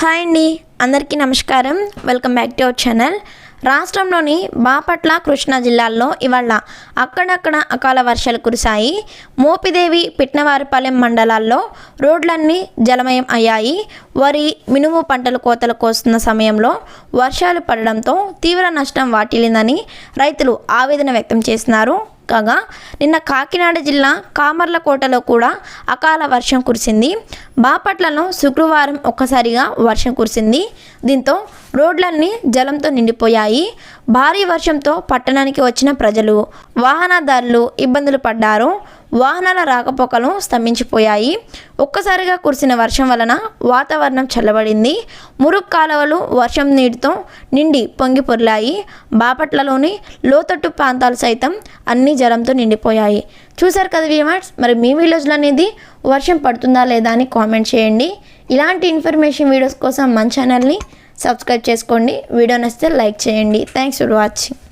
Hi అండి అందరికీ నమస్కారం. Welcome back to our channel. రాష్ట్రంలోని బాపట్ల కృష్ణా జిల్లాల్లో ఇవాళ అక్కడక్కడ అకాల వర్షాలు కురిశాయి. మోపిదేవి పిట్నవారిపాలెం మండలాల్లో రోడ్లన్నీ జలమయం అయ్యాయి. వరి మినుము పంటలు కోతలు కోస్తున్న సమయంలో వర్షాలు పడడంతో తీవ్ర నష్టం వాటిల్లిందని రైతులు ఆవేదన వ్యక్తం చేస్తున్నారు. కాగా నిన్న కాకినాడ జిల్లా కామర్లకోటలో కూడా అకాల వర్షం కురిసింది. బాపట్లలో శుక్రవారం ఒక్కసారిగా వర్షం కురిసింది. దీంతో రోడ్లన్నీ జలంతో నిండిపోయాయి. భారీ వర్షంతో పట్టణానికి వచ్చిన ప్రజలు వాహనదారులు ఇబ్బందులు పడ్డారు. వాహనాల రాకపోకలు స్తంభించిపోయాయి. ఒక్కసారిగా కురిసిన వర్షం వలన వాతావరణం చల్లబడింది. మురుగు కాలువలు వర్షం నీటితో నిండి పొంగి పొర్లాయి. బాపట్లలోని లోతట్టు ప్రాంతాలు సైతం అన్ని జలంతో నిండిపోయాయి. చూశారు కదా వ్యూవర్స్ మరి మీ విలేజ్లో అనేది వర్షం పడుతుందా లేదా అని కామెంట్ చేయండి. ఇలాంటి ఇన్ఫర్మేషన్ వీడియోస్ కోసం మన ఛానల్ని సబ్స్క్రైబ్ చేసుకోండి. వీడియో నచ్చితే లైక్ చేయండి. Thanks for watching.